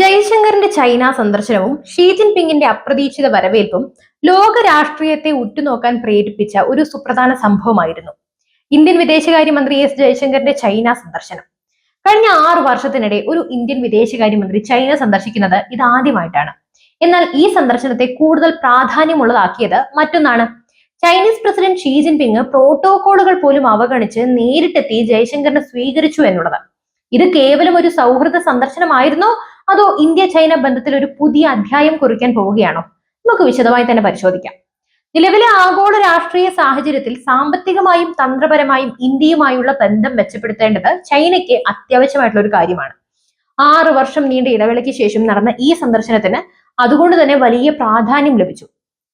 ജയശങ്കറിന്റെ China സന്ദർശനവും she ജിൻപിങ്ങിന്റെ അപ്രതീക്ഷിത വരവേൽപ്പും ലോക രാഷ്ട്രീയത്തെ ഉറ്റുനോക്കാൻ പ്രേരിപ്പിച്ച ഒരു സുപ്രധാന സംഭവമായിരുന്നു ഇന്ത്യൻ വിദേശകാര്യമന്ത്രി എസ് ജയശങ്കറിന്റെ ചൈന സന്ദർശനം. കഴിഞ്ഞ ആറ് വർഷത്തിനിടെ ഒരു ഇന്ത്യൻ വിദേശകാര്യമന്ത്രി ചൈന സന്ദർശിക്കുന്നത് ഇതാദ്യമായിട്ടാണ് എന്നാൽ ഈ സന്ദർശനത്തെ കൂടുതൽ പ്രാധാന്യമുള്ളതാക്കിയത് മറ്റൊന്നാണ്. ചൈനീസ് പ്രസിഡന്റ് ഷീ ജിൻപിങ് പ്രോട്ടോകോളുകൾ പോലും അവഗണിച്ച് നേരിട്ടെത്തി ജയശങ്കറിനെ സ്വീകരിച്ചു എന്നുള്ളത്. ഇത് കേവലം ഒരു സൗഹൃദ സന്ദർശനമായിരുന്നോ? അതോ ഇന്ത്യ ചൈന ബന്ധത്തിൽ ഒരു പുതിയ അധ്യായം കുറിക്കാൻ പോവുകയാണോ? നമുക്ക് വിശദമായി തന്നെ പരിശോധിക്കാം. നിലവിലെ ആഗോള രാഷ്ട്രീയ സാഹചര്യത്തിൽ സാമ്പത്തികമായും തന്ത്രപരമായും ഇന്ത്യയുമായുള്ള ബന്ധം മെച്ചപ്പെടുത്തേണ്ടത് ചൈനയ്ക്ക് അത്യാവശ്യമായിട്ടുള്ള ഒരു കാര്യമാണ്. ആറു വർഷം നീണ്ട ഇടവേളയ്ക്ക് ശേഷം നടന്ന ഈ സന്ദർശനത്തിന് അതുകൊണ്ട് തന്നെ വലിയ പ്രാധാന്യം ലഭിച്ചു.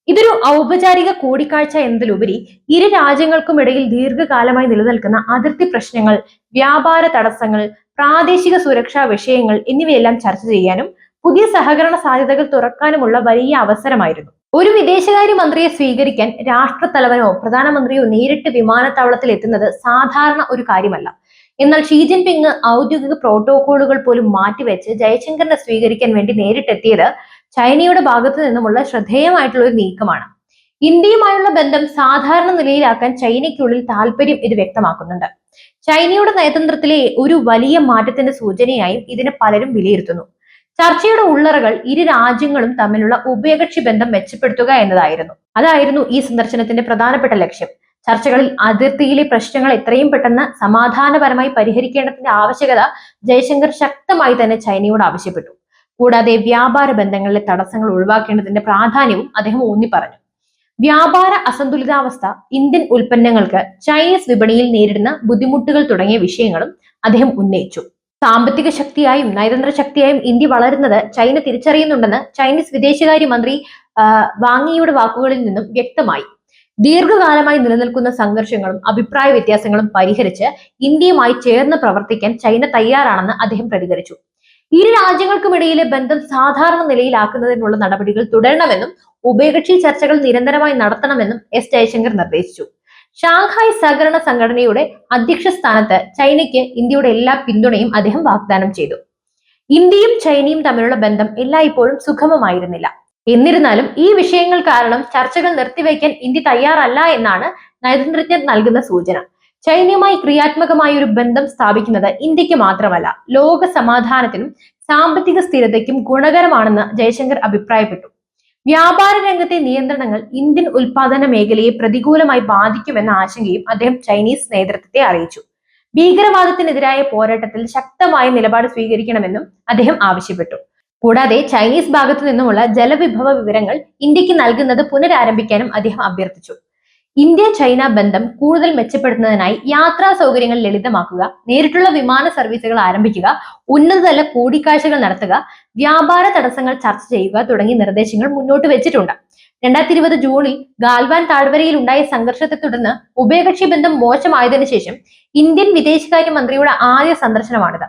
ഇതൊരു ഔപചാരിക കൂടിക്കാഴ്ച എന്നതിലുപരി ഇരു രാജ്യങ്ങൾക്കും ഇടയിൽ ദീർഘകാലമായി നിലനിൽക്കുന്ന അതിർത്തി പ്രശ്നങ്ങൾ വ്യാപാര തടസ്സങ്ങൾ പ്രാദേശിക സുരക്ഷാ വിഷയങ്ങൾ എന്നിവയെല്ലാം ചർച്ച ചെയ്യാനും പുതിയ സഹകരണ സാധ്യതകൾ തുറക്കാനുമുള്ള വലിയ അവസരമായിരുന്നു. ഒരു വിദേശകാര്യ മന്ത്രിയെ സ്വീകരിക്കാൻ രാഷ്ട്രത്തലവനോ പ്രധാനമന്ത്രിയോ നേരിട്ട് വിമാനത്താവളത്തിൽ എത്തുന്നത് സാധാരണ ഒരു കാര്യമല്ല. എന്നാൽ ഷീ ജിൻപിങ് ഔദ്യോഗിക പ്രോട്ടോകോളുകൾ പോലും മാറ്റിവെച്ച് ജയശങ്കറിനെ സ്വീകരിക്കാൻ വേണ്ടി നേരിട്ടെത്തിയത് ചൈനയുടെ ഭാഗത്തു നിന്നുമുള്ള ശ്രദ്ധേയമായിട്ടുള്ള ഒരു നീക്കമാണ്. ഇന്ത്യയുമായുള്ള ബന്ധം സാധാരണ നിലയിലാക്കാൻ ചൈനയ്ക്കുള്ളിൽ താല്പര്യം ഇത് വ്യക്തമാക്കുന്നുണ്ട്. ചൈനയുടെ നയതന്ത്രത്തിലെ ഒരു വലിയ മാറ്റത്തിന്റെ സൂചനയായും ഇതിനെ പലരും വിലയിരുത്തുന്നു. ചർച്ചയുടെ ഉള്ളറകൾ ഇരു രാജ്യങ്ങളും തമ്മിലുള്ള ഉഭയകക്ഷി ബന്ധം മെച്ചപ്പെടുത്തുക എന്നതായിരുന്നു. അതായിരുന്നു ഈ സന്ദർശനത്തിന്റെ പ്രധാനപ്പെട്ട ലക്ഷ്യം. ചർച്ചകളിൽ അതിർത്തിയിലെ പ്രശ്നങ്ങൾ എത്രയും പെട്ടെന്ന് സമാധാനപരമായി പരിഹരിക്കേണ്ടതിന്റെ ആവശ്യകത ജയശങ്കർ ശക്തമായി തന്നെ ചൈനയോട് ആവശ്യപ്പെട്ടു. കൂടാതെ വ്യാപാര ബന്ധങ്ങളിലെ തടസ്സങ്ങൾ ഒഴിവാക്കേണ്ടതിന്റെ പ്രാധാന്യവും അദ്ദേഹം ഊന്നി പറഞ്ഞു വ്യാപാര അസന്തുലിതാവസ്ഥ ഇന്ത്യൻ ഉൽപ്പന്നങ്ങൾക്ക് ചൈനീസ് വിപണിയിൽ നേരിടുന്ന ബുദ്ധിമുട്ടുകൾ തുടങ്ങിയ വിഷയങ്ങളും അദ്ദേഹം ഉന്നയിച്ചു. സാമ്പത്തിക ശക്തിയായും നയതന്ത്ര ശക്തിയായും ഇന്ത്യ വളരുന്നത് ചൈന തിരിച്ചറിയുന്നുണ്ടെന്ന് ചൈനീസ് വിദേശകാര്യ മന്ത്രി വാങ്ങിയുടെ വാക്കുകളിൽ നിന്നും വ്യക്തമായി. ദീർഘകാലമായി നിലനിൽക്കുന്ന സംഘർഷങ്ങളും അഭിപ്രായ വ്യത്യാസങ്ങളും പരിഹരിച്ച് ഇന്ത്യയുമായി ചേർന്ന് പ്രവർത്തിക്കാൻ ചൈന തയ്യാറാണെന്ന് അദ്ദേഹം പ്രതികരിച്ചു. ഇരു രാജ്യങ്ങൾക്കുമിടയിലെ ബന്ധം സാധാരണ നിലയിലാക്കുന്നതിനുള്ള നടപടികൾ തുടരണമെന്നും ഉഭയകക്ഷി ചർച്ചകൾ നിരന്തരമായി നടത്തണമെന്നും എസ് ജയശങ്കർ നിർദ്ദേശിച്ചു. ഷാങ്ഹായ് സഹകരണ സംഘടനയുടെ അധ്യക്ഷ സ്ഥാനത്ത് ചൈനയ്ക്ക് ഇന്ത്യയുടെ എല്ലാ പിന്തുണയും അദ്ദേഹം വാഗ്ദാനം ചെയ്തു. ഇന്ത്യയും ചൈനയും തമ്മിലുള്ള ബന്ധം എല്ലായ്പ്പോഴും സുഗമമായിരുന്നില്ല. എന്നിരുന്നാലും ഈ വിഷയങ്ങൾ കാരണം ചർച്ചകൾ നിർത്തിവെക്കാൻ ഇന്ത്യ തയ്യാറല്ല എന്നാണ് നയതന്ത്രജ്ഞർ നൽകുന്ന സൂചന. ചൈനയുമായി ക്രിയാത്മകമായ ഒരു ബന്ധം സ്ഥാപിക്കുന്നത് ഇന്ത്യയ്ക്ക് മാത്രമല്ല ലോക സമാധാനത്തിനും സാമ്പത്തിക സ്ഥിരതയ്ക്കും ഗുണകരമാണെന്ന് ജയശങ്കർ അഭിപ്രായപ്പെട്ടു. വ്യാപാര രംഗത്തെ നിയന്ത്രണങ്ങൾ ഇന്ത്യൻ ഉൽപാദന മേഖലയെ പ്രതികൂലമായി ബാധിക്കുമെന്ന ആശങ്കയും അദ്ദേഹം ചൈനീസ് നേതൃത്വത്തെ അറിയിച്ചു. ഭീകരവാദത്തിനെതിരായ പോരാട്ടത്തിൽ ശക്തമായ നിലപാട് സ്വീകരിക്കണമെന്നും അദ്ദേഹം ആവശ്യപ്പെട്ടു. കൂടാതെ ചൈനീസ് ഭാഗത്തു നിന്നുമുള്ള ജലവിഭവ വിവരങ്ങൾ ഇന്ത്യയ്ക്ക് നൽകുന്നത് പുനരാരംഭിക്കാനും അദ്ദേഹം അഭ്യർത്ഥിച്ചു. ഇന്ത്യ ചൈന ബന്ധം കൂടുതൽ മെച്ചപ്പെടുത്തുന്നതിനായി യാത്രാ സൗകര്യങ്ങൾ ലളിതമാക്കുക നേരിട്ടുള്ള വിമാന സർവീസുകൾ ആരംഭിക്കുക ഉന്നതതല കൂടിക്കാഴ്ചകൾ നടത്തുക വ്യാപാര തടസ്സങ്ങൾ ചർച്ച ചെയ്യുക തുടങ്ങിയ നിർദ്ദേശങ്ങൾ മുന്നോട്ട് വെച്ചിട്ടുണ്ട്. രണ്ടായിരത്തി ഇരുപത് ജൂണിൽ ഗാൽവാൻ താഴ്വരയിൽ ഉണ്ടായ സംഘർഷത്തെ തുടർന്ന് ഉഭയകക്ഷി ബന്ധം മോശമായതിനു ശേഷം ഇന്ത്യൻ വിദേശകാര്യ മന്ത്രിയുടെ ആദ്യ സന്ദർശനമാണിത്.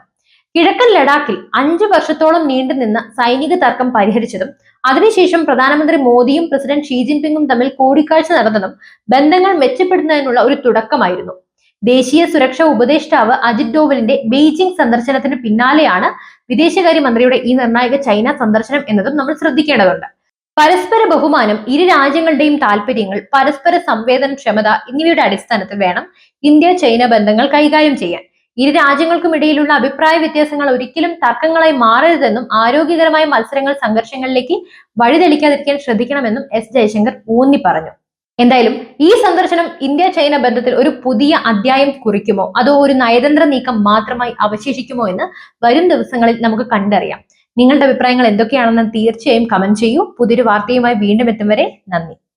കിഴക്കൻ ലഡാക്കിൽ അഞ്ചു വർഷത്തോളം നീണ്ടുനിന്ന സൈനിക തർക്കം പരിഹരിച്ചതും അതിനുശേഷം പ്രധാനമന്ത്രി മോദിയും പ്രസിഡന്റ് ഷീ ജിൻപിങ്ങും തമ്മിൽ കൂടിക്കാഴ്ച നടന്നതും ബന്ധങ്ങൾ മെച്ചപ്പെടുത്തുന്നതിനുള്ള ഒരു തുടക്കമായിരുന്നു. ദേശീയ സുരക്ഷാ ഉപദേഷ്ടാവ് അജിത് ഡോവലിന്റെ ബെയ്ജിംഗ് സന്ദർശനത്തിന് പിന്നാലെയാണ് വിദേശകാര്യമന്ത്രിയുടെ ഈ നിർണായക ചൈന സന്ദർശനം എന്നതും നമ്മൾ ശ്രദ്ധിക്കേണ്ടതുണ്ട്. പരസ്പര ബഹുമാനം ഇരു രാജ്യങ്ങളുടെയും താല്പര്യങ്ങൾ പരസ്പര സംവേദനക്ഷമത എന്നിവയുടെ അടിസ്ഥാനത്തിൽ വേണം ഇന്ത്യ ചൈന ബന്ധങ്ങൾ കൈകാര്യം ചെയ്യാൻ. ഇരു രാജ്യങ്ങൾക്കും ഇടയിലുള്ള അഭിപ്രായ വ്യത്യാസങ്ങൾ ഒരിക്കലും തർക്കങ്ങളായി മാറരുതെന്നും ആരോഗ്യകരമായ മത്സരങ്ങൾ സംഘർഷങ്ങളിലേക്ക് വഴിതെളിക്കാതിരിക്കാൻ ശ്രദ്ധിക്കണമെന്നും എസ് ജയശങ്കർ ഊന്നി പറഞ്ഞു. എന്തായാലും ഈ സന്ദർശനം ഇന്ത്യ ചൈന ബന്ധത്തിൽ ഒരു പുതിയ അധ്യായം കുറിക്കുമോ? അതോ ഒരു നയതന്ത്ര നീക്കം മാത്രമായി അവശേഷിക്കുമോ എന്ന് വരും ദിവസങ്ങളിൽ നമുക്ക് കണ്ടറിയാം. നിങ്ങളുടെ അഭിപ്രായങ്ങൾ എന്തൊക്കെയാണെന്ന് തീർച്ചയായും കമന്റ് ചെയ്യൂ. പുതിയൊരു വാർത്തയുമായി വീണ്ടും എത്തും വരെ നന്ദി.